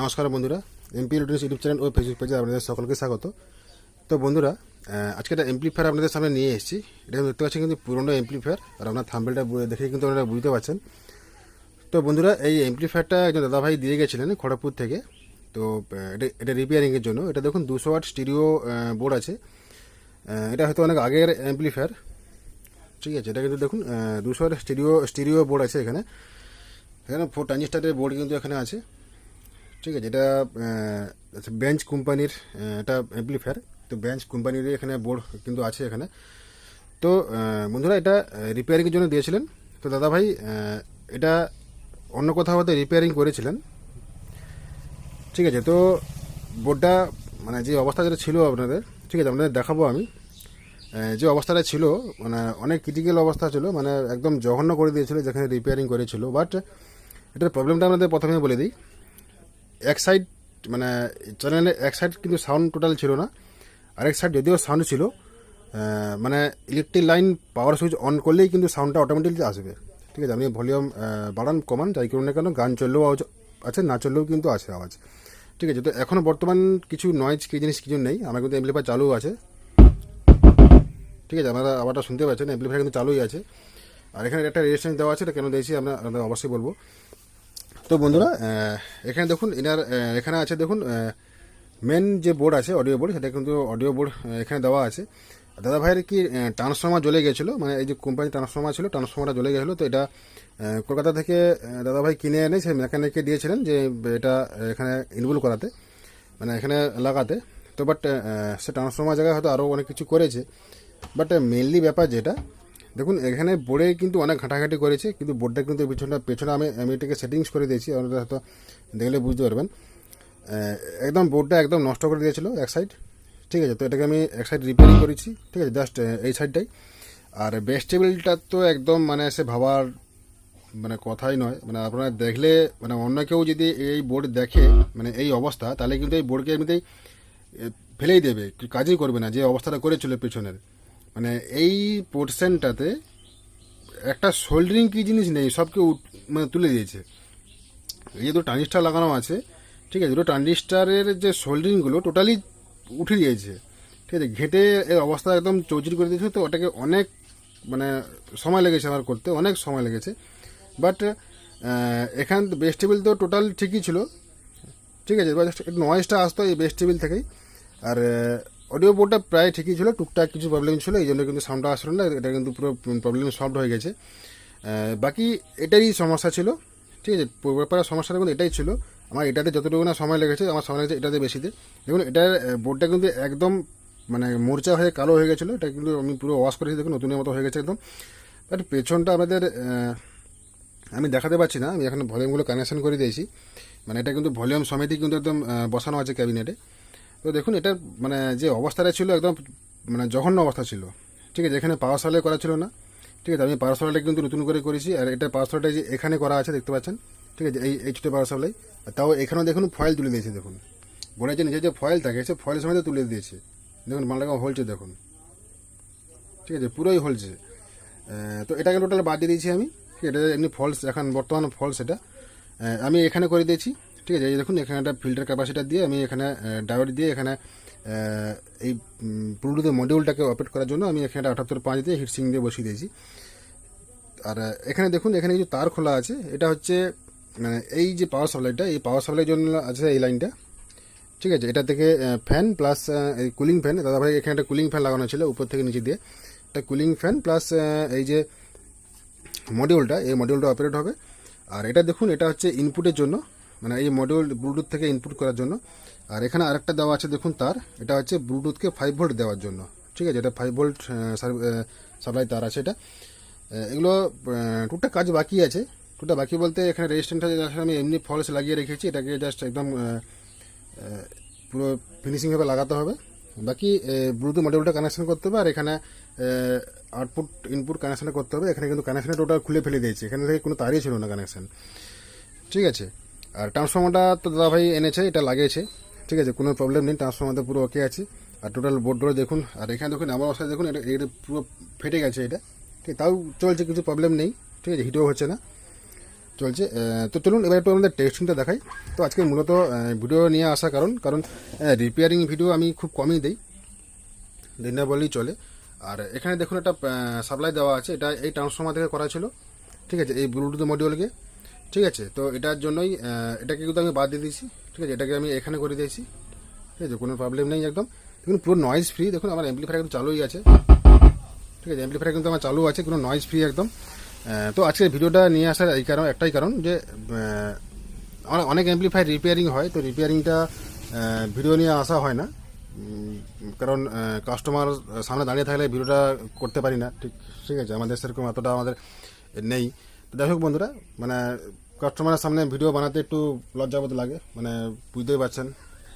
নমস্কার বন্ধুরা MP electronics YouTube channel ও ফেসবুক পেজে আপনাদের সকলকে স্বাগত। তো বন্ধুরা আজকে একটা এমপ্লিফায়ার আপনাদের সামনে নিয়ে এসেছি। এটা দেখতে পাচ্ছেন কিন্তু পুরনো এমপ্লিফায়ার আর আপনার থাম্বেলটা দেখে কিন্তু আপনারা বুঝতে পারছেন। তো বন্ধুরা, এই এমপ্লিফায়ারটা একজন দাদাভাই দিয়ে গেছিলেন খড়গপুর থেকে। তো এটা এটা রিপেয়ারিংয়ের জন্য। এটা দেখুন দুশো ওয়াট স্টিরিও বোর্ড আছে। এটা হয়তো অনেক আগের এমপ্লিফায়ার ঠিক আছে, এটা কিন্তু দেখুন দুশো ওয়াট স্টিরিও স্টিরিও বোর্ড আছে এখানে। এখানে ফোর ট্রানজিস্টারের বোর্ড কিন্তু এখানে আছে। ঠিক আছে, এটা বেঞ্চ কোম্পানির এটা অ্যাম্পলিফায়ার তো বেঞ্চ কোম্পানির এখানে বোর্ড কিন্তু আছে এখানে। তো বন্ধুরা এটা রিপেয়ারিংয়ের জন্য দিয়েছিলেন। তো দাদা ভাই এটা অন্য কোথাও হয়তো রিপেয়ারিং করেছিলেন। ঠিক আছে, তো বোর্ডটা মানে যে অবস্থা যেটা ছিল আপনাদের, ঠিক আছে, আপনাদের দেখাবো আমি। যে অবস্থাটা ছিল মানে অনেক ক্রিটিক্যাল অবস্থা ছিল মানে একদম জঘন্য করে দিয়েছিল, যেখানে রিপেয়ারিং করেছিল। বাট এটার প্রবলেমটা আপনাদের প্রথমে বলে দিই। এক সাইড মানে চ্যানেলে এক সাইড কিন্তু সাউন্ড টোটাল ছিল না আরেক সাইড যদিও সাউন্ড ছিল মানে electric line power switch on করলেই কিন্তু সাউন্ডটা অটোমেটিকলি আসবে। ঠিক আছে আপনি ভলিউম বাড়ান, কমান, যাই করুন না কেন, গান চললেও আওয়াজ আছে, না চললেও কিন্তু আছে আওয়াজ। ঠিক আছে, তো এখনও বর্তমান কিছু নয়েজ কি জিনিস, কিছু নেই, আমার কিন্তু এমপ্লিফায়ার চালু আছে। ঠিক আছে, আপনারা আবারটা শুনতে পাচ্ছেন এমপ্লিফায়ার কিন্তু চালুই আছে। আর এখানে একটা রেজিস্ট্যান্স দেওয়া আছে, এটা কেন দিয়েছি আমরা অবশ্যই বলব। তো বন্ধুরা এখানে দেখুন, এনার এখানে আছে দেখুন মেন যে বোর্ড আছে অডিও বোর্ড সেটা কিন্তু অডিও বোর্ড এখানে দেওয়া আছে। দাদা ভাইয়ের কি ট্রান্সফর্মার জ্বলে গেছিল? মানে এই যে কোম্পানি ট্রান্সফর্মার ছিল ট্রান্সফর্মারটা জ্বলে গেছিল, তো এটা কলকাতা থেকে দাদা ভাই কিনে এনে সে মেকানিককে দিয়েছিলেন যে এটা এখানে ইনভুল করাতে মানে এখানে লাগাতে। তো বাট সে ট্রান্সফর্মার জায়গায় হয়তো আরও অনেক কিছু করেছে। বাট মেনলি ব্যাপার যেটা দেখুন, এখানে বোর্ডে কিন্তু অনেক ঘাঁটাঘাঁটি করেছে, কিন্তু বোর্ডটা কিন্তু পিছনটা, পেছনে আমি আমি এটাকে সেটিংস করে দিয়েছি, আপনারা হয়তো দেখলে বুঝতে পারবেন। একদম বোর্ডটা একদম নষ্ট করে দিয়েছিল এক সাইড ঠিক আছে, তো এটাকে আমি এক সাইড রিপেয়ারিং করেছি। ঠিক আছে জাস্ট এই সাইডটাই আর বেস্ট টেবিলটা তো একদম মানে সে ভাবার মানে কথাই নয়। মানে আপনারা দেখলে মানে অন্য কেউ যদি এই বোর্ড দেখে মানে এই অবস্থা, তাহলে কিন্তু এই বোর্ডকে এমনিতেই ফেলেই দেবে, কাজই করবে না, যে অবস্থাটা করেছিল পেছনের। মানে এই পোর্শনটাতে একটা সোল্ডারিং কি জিনিস নেই, সবকে মানে তুলে দিয়েছে। এই যে দুটো ট্রানজিস্টার লাগানো আছে, ঠিক আছে, দুটো ট্রানজিস্টারের যে সোল্ডারিংগুলো টোটালি উঠে দিয়েছে ঠিক আছে, ঘেটে এর অবস্থা একদম চৌচির করে দিয়েছে, তো ওটাকে অনেক মানে সময় লেগেছে আমার করতে, অনেক সময় লেগেছে। বাট এখান বেস্ট টেবিল তো টোটাল ঠিকই ছিল। ঠিক আছে একটু নয়েজটা আসতো এই বেস্ট টেবিল থেকেই। আর অডিও বোর্ডটা প্রায় ঠিকই ছিল, টুকটাক কিছু প্রবলেম ছিল, এই জন্য কিন্তু সাউন্ডটা আসলো না, এটা কিন্তু পুরো প্রবলেম সলভ হয়ে গেছে। বাকি এটারই সমস্যা ছিল, ঠিক আছে, পুরো ব্যাপারে সমস্যাটা কিন্তু এটাই ছিল। আমার এটাতে যতটুকু না সময় লেগেছে, আমার সময় লেগেছে এটাতে বেশিতে দেখুন, এটার বোর্ডটা কিন্তু একদম মানে মোর্চা হয়ে, কালো হয়ে গেছিল, এটা কিন্তু আমি পুরো ওয়াশ করেছি দেখুন, নতুনের মতো হয়ে গেছে একদম। বাট পেছনটা আমাদের আমি দেখাতে পারছি না, আমি এখন ভলিউমগুলো কানেকশন করে দিয়েছি। মানে এটা কিন্তু ভলিউম সমেতই কিন্তু একদম বসানো আছে ক্যাবিনেটে তো দেখুন, এটা মানে যে অবস্থাটা ছিল একদম মানে জঘন্য অবস্থা ছিল। ঠিক আছে এখানে পাওয়ার সালে করা ছিল না। ঠিক আছে, আমি পাওয়ার সালাটা কিন্তু নতুন করে করেছি, আর এটা পাওয়ার সালাটা যে এখানে করা আছে, দেখতে পাচ্ছেন? ঠিক আছে, এই এই ছোটো পাওয়ার আর তাও এখানেও দেখুন, ফয়েল তুলে দিয়েছে, দেখুন। বোর্ডের যে নিজের যে ফয়েল থাকে, সে ফয়েল সমেত তুলে দিয়েছে। দেখুন মালটা হলছে, দেখুন। ঠিক আছে, পুরোই হলছে। তো এটাকে টোটাল বাদ দিয়ে দিয়েছি আমি। এটা এমনি ফলস এখন বর্তমান ফলস এটা। আমি এখানে করে দিয়েছি। ঠিক আছে, এই দেখুন, এখানে একটা ফিল্টার ক্যাপাসিটার দিয়ে আমি এখানে ডায়োড দিয়ে এখানে এই ব্লুটুথের মডিউলটাকে অপারেট করার জন্য আমি এখানে আটাত্তর পাঁচ দিয়ে হিটসিং দিয়ে বসিয়ে দিয়েছি। আর এখানে দেখুন, এখানে কিছু তার খোলা আছে, এটা হচ্ছে মানে এই যে পাওয়ার সাপ্লাইটা এই পাওয়ার সাপ্লাইয়ের জন্য আছে এই লাইনটা ঠিক আছে, এটা থেকে ফ্যান প্লাস এই কুলিং ফ্যান দাদা ভাই, এখানে একটা কুলিং ফ্যান লাগানো ছিল উপর থেকে নিচে দিয়ে। একটা কুলিং ফ্যান প্লাস এই যে মডিউলটা এই মডিউলটা অপারেট হবে। আর এটা দেখুন, এটা হচ্ছে ইনপুটের জন্য। মানে এই মডিউল ব্লুটুথ থেকে ইনপুট করার জন্য। আর এখানে আরেকটা দেওয়া আছে দেখুন তার। এটা হচ্ছে ব্লুটুথকে ফাইভ ভোল্ট দেওয়ার জন্য। ঠিক আছে এটা ফাইভ ভোল্ট সাপ্লাই তার আছে এটা। এগুলো আহ, টুকটাক কাজ বাকি আছে। টুকটাক বাকি বলতে এখানে রেজিস্ট্যান্টটা আমি এমনি ফলস লাগিয়ে রেখেছি। এটাকে জাস্ট একদম পুরো ফিনিশিংভাবে লাগাতে হবে। বাকি ব্লুটুথ মডিউলটা কানেকশন করতে হবে। আর এখানে আউটপুট ইনপুট কানেকশান করতে হবে। এখানে কিন্তু কানেকশানটা টোটাল খুলে ফেলে দিয়েছে। এখানে থেকে কোনো তারই ছিল না কানেকশান ঠিক আছে। আর ট্রান্সফর্মারটা তো দাদাভাই এনেছে, এটা লাগিয়েছে। ঠিক আছে, কোনো প্রবলেম নেই ট্রান্সফর্মারটা পুরো ওকে আছে। আর টোটাল বোর্ডগুলো দেখুন, আর এখানে দেখুন, আমার অবস্থায় দেখুন, এটা এটা পুরো ফেটে গেছে এটা। ঠিক, তাও চলছে, কিছু প্রবলেম নেই। ঠিক আছে হিটও হচ্ছে না। চলছে তো চলুন, এবার একটু আমাদের টেস্টিংটা দেখাই। তো আজকে মূলত ভিডিও নিয়ে আসা কারণ কারণ রিপেয়ারিং ভিডিও আমি খুব কমই দিই। দিন না বললেই চলে। আর এখানে দেখুন, একটা সাপ্লাই দেওয়া আছে। এটা এই ট্রান্সফর্মার থেকে করা ছিল। ঠিক আছে, এই ব্লুটুথ মডিউলকে ঠিক আছে? তো এটার জন্যই এটাকে কিন্তু আমি বাদ দিয়ে দিয়েছি। ঠিক আছে? এটাকে আমি এখানে করে দিয়েছি। ঠিক আছে? কোনো প্রবলেম নেই একদম। দেখুন, পুরো নয়েজ ফ্রি দেখুন, আমার অ্যাম্পলিফায়ার কিন্তু চালুই আছে। ঠিক আছে? অ্যাম্পলিফায়ার কিন্তু আমার চালু আছে, কোনো নয়েজ ফ্রি একদম। তো আজকের ভিডিওটা নিয়ে আসার এই কারণ, একটাই কারণ যে অনেক অ্যাম্পলিফায়ার রিপেয়ারিং হয়, তো রিপেয়ারিংটা ভিডিও নিয়ে আসা হয় না। কারণ কাস্টমার সামনে দাঁড়িয়ে থাকলে ভিডিওটা করতে পারি না। ঠিক ঠিক আছে? আমাদের সেরকম এতটা আমাদের নেই। যাই হোক বন্ধুরা মানে কাস্টমারের সামনে ভিডিও বানাতে একটু লজ্জাবোধ লাগে মানে বুঝতেই পারছেন।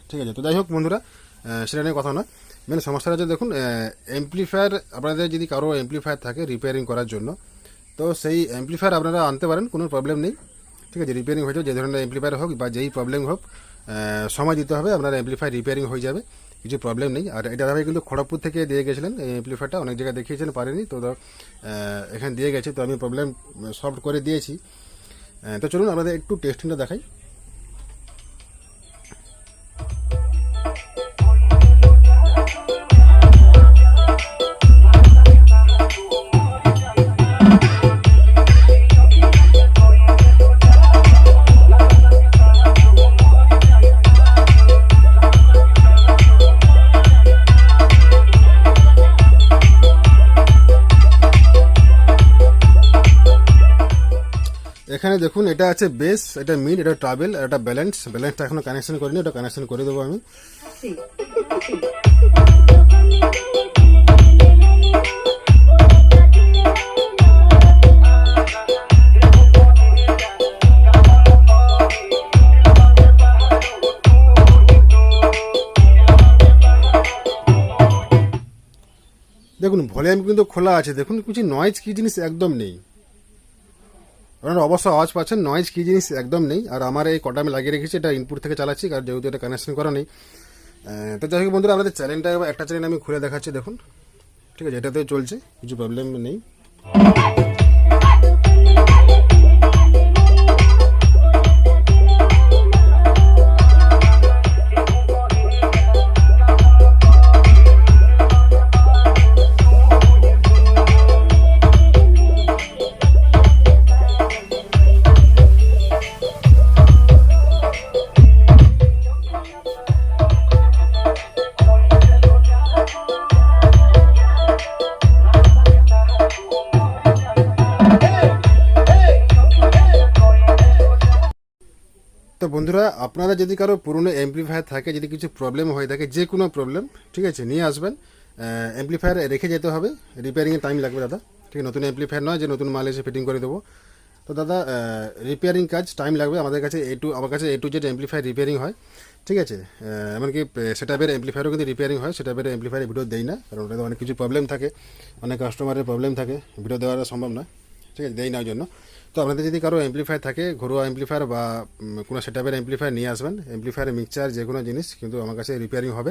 ঠিক আছে, তো যাই হোক বন্ধুরা সেটা নিয়ে কথা নয়। মেন সমস্যাটা হচ্ছে দেখুন এমপ্লিফায়ার আপনাদের যদি কারও এমপ্লিফায়ার থাকে রিপেয়ারিং করার জন্য, তো সেই এমপ্লিফায়ার আপনারা আনতে পারেন, কোনো প্রবলেম নেই। ঠিক আছে রিপেয়ারিং হয়ে যাবে, যে ধরনের এমপ্লিফায়ার হোক বা যেই প্রবলেম হোক সময় দিতে হবে, আপনার এমপ্লিফায়ার রিপেয়ারিং হয়ে যাবে। কিছু প্রবলেম নেই। আর এটা দাদা কিন্তু খড়গপুর থেকে দিয়ে গেছিলেন, এই অনেক জায়গায় দেখিয়েছেন পারেনি তো এখানে দিয়ে গেছে, তো আমি প্রবলেম সলভ করে দিয়েছি। তো চলুন আপনাদের একটু টেস্টিংটা দেখাই। এখানে দেখুন, এটা আছে বেস এটা মিড এটা ট্রাভেল এটা ব্যালেন্স ব্যালেন্সটা এখনও কানেকশন করিনি, ওটা কানেকশন করে দেবো আমি। দেখুন ভলিউম কিন্তু খোলা আছে। দেখুন, কিছু নয়েজ কি জিনিস একদম নেই। আপনারা অবশ্য আওয়াজ পাচ্ছেন নয়েজ কি জিনিস একদম নেই। আর আমার এই কটা আমি লাগিয়ে রেখেছি, এটা ইনপুট থেকে চালাচ্ছি, কারণ যেহেতু এটা কানেকশন করা নেই। তো যাই হোক বন্ধুরা, আমাদের চ্যানেলটা একটা চ্যানেল আমি খুলে দেখাচ্ছি, দেখুন। ঠিক আছে এটাতে চলছে, কিছু প্রবলেম নেই। তো বন্ধুরা, আপনারা যদি কারও পুরনো এমপ্লিফায়ার থাকে, যদি কিছু প্রবলেম হয়ে থাকে, যে কোনো প্রবলেম ঠিক আছে, নিয়ে আসবেন। এমপ্লিফায়ার রেখে যেতে হবে। রিপেয়ারিংয়ে টাইম লাগবে, দাদা। ঠিক আছে, নতুন এমপ্লিফায়ার নয় যে নতুন মাল এসে ফিটিং করে দেবো। তো দাদা রিপেয়ারিং কাজ টাইম লাগবে। আমাদের কাছে এ টু আমার কাছে A to Z amplifier repairing হয়। ঠিক আছে এমনকি সেটাপের এমপ্লিফায়ারও কিন্তু রিপেয়ারিং হয়। সেটাপের এমপ্লিফায়ার ভিডিও দেই না, কারণ ওটাতে অনেক কিছু প্রবলেম থাকে। অনেক কাস্টমারের প্রবলেম থাকে। ভিডিও দেওয়াটা সম্ভব নয়। ঠিক আছে, দেই না ওই জন্য। তো আপনাদের যদি কারও এমপ্লিফায়ার থাকে, ঘরোয়া এমপ্লিফায়ার বা কোনো সেট আপের অ্যাম্পলিফায়ার নিয়ে আসবেন অ্যাম্পলিফায়ার মিক্সচার যে কোনো জিনিস, কিন্তু আমার কাছে রিপেয়ারিং হবে,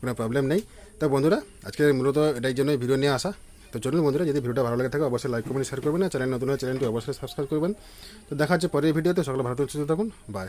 কোনো প্রবলেম নেই। তো বন্ধুরা, আজকে মূলত এটাই জন্য ভিডিও নিয়ে আসা। তো চলুন বন্ধুরা, যদি ভিডিওটা ভালো লাগে থাকে, অবশ্যই লাইক কমেন্ট শেয়ার করবেন চ্যানেল নতুন চ্যানেলটি অবশ্যই সাবস্ক্রাইব করবেন। তো দেখা হচ্ছে পরের ভিডিওতে সকলে ভালো সুস্থ থাকুন বাই